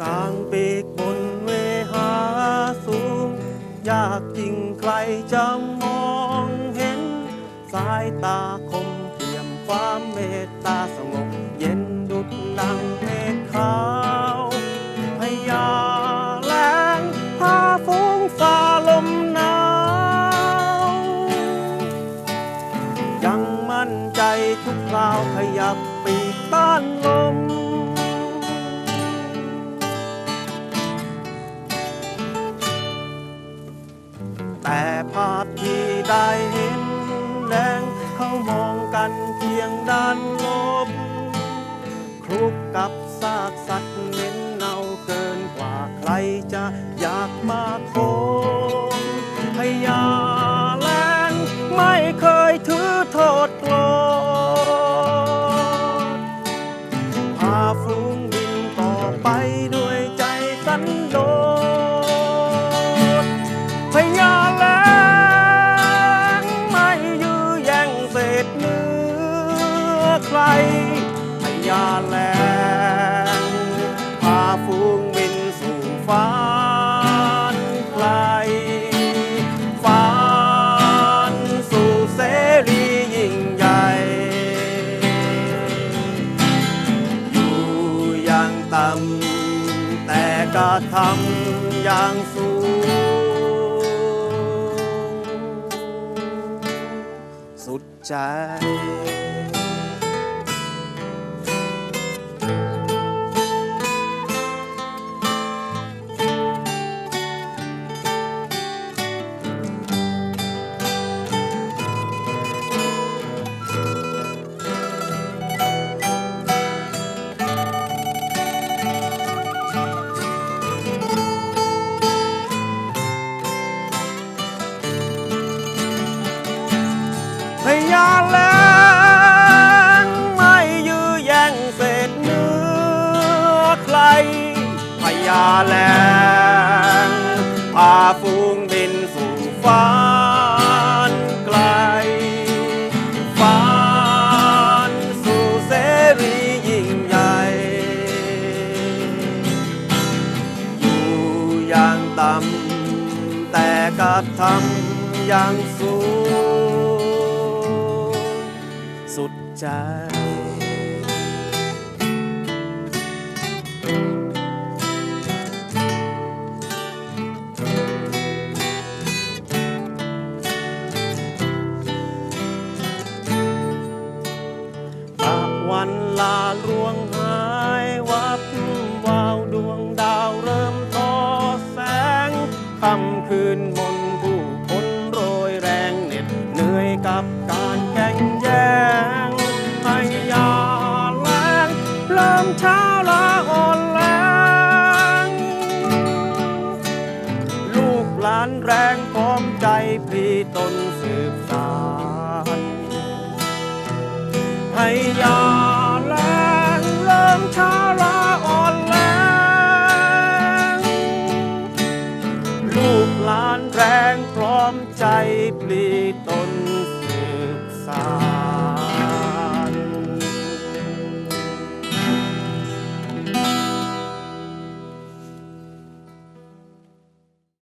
กลางปีกบนเวหาสูง ยากจริงใครจะมองเห็น สายตาคมเทียมความเมตตาสงบ เย็นดุดดังเมฆขาวพญาแลงพาฟุ้งฟาลมหนาว ยังมั่นใจทุกคราวขยับปีกต้านลม ได้เห็นแรงเขามองกันเพียงด้านลบคลุกกับซากสัตว์เหม็นเน่าเกินกว่าใครจะอยากมาโคมพญาแลนไม่เคยถือโทษโกรธพาฝูงบินต่อไปด้วยใจสันโด ฝูงบินสู่ฟ้านไกลฟ้านสู่เสรียิ่งใหญ่ อยู่อย่างต่ำแต่ก็ทำอย่างสูง สุดใจ ฝูงบินสู่ฟ้านไกลฟ้านสู่เสรียิ่งใหญ่ อยู่อย่างต่ำแต่ก็ทำอย่างสูงสุดใจ ลาลวงหายวับวาวดวงดาวเริ่มทอแสงค่ำคืนมนผู้คนโรยแรงเหน็ดเหนื่อยกับการแข่งแย่งให้ยาแรงเริ่มเช้าลาอ่อนแรงลูกหลานแรงพร้อมใจพลีตนสืบสานให้ยา ล้านแรงพร้อมใจปลีตนศึกษา